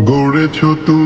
গড়েছ তুমি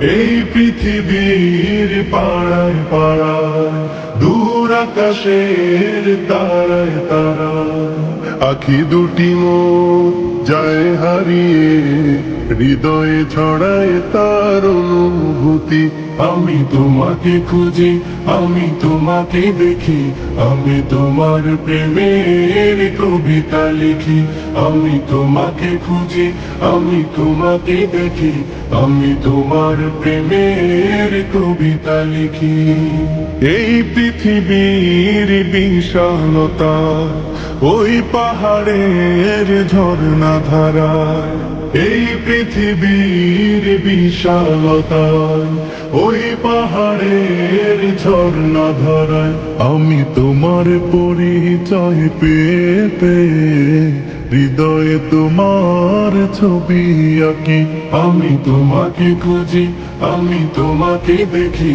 এই পৃথিবীর পাড়ায় পাড়ায়, দূর আকাশের তারায় তারা আখি দুটি মো যায় হারিয়ে, হৃদয়ে ছড়ায় তার অনুভূতি। আমি তোমাকে খুঁজি, আমি তোমাকে দেখি, আমি তোমার প্রেমের কবিতা লিখি। আমি তোমাকে খুঁজি, আমি তোমাকে দেখি আমি তোমার প্রেমের কবিতা লিখি। এই পৃথিবীর বিশালতা, ওই পাহাড়ের ঝর্ণা ধারায় এই পৃথিবীর বিশালতায় ওই পাহাড়ের ঝর্ণা ধরায় আমি তোমার পরিচয় পেয়ে পেয়ে হৃদয়ে তোমার ছবি আঁকি। আমি তোমাকে খুঁজি আমি তোমাকে দেখি।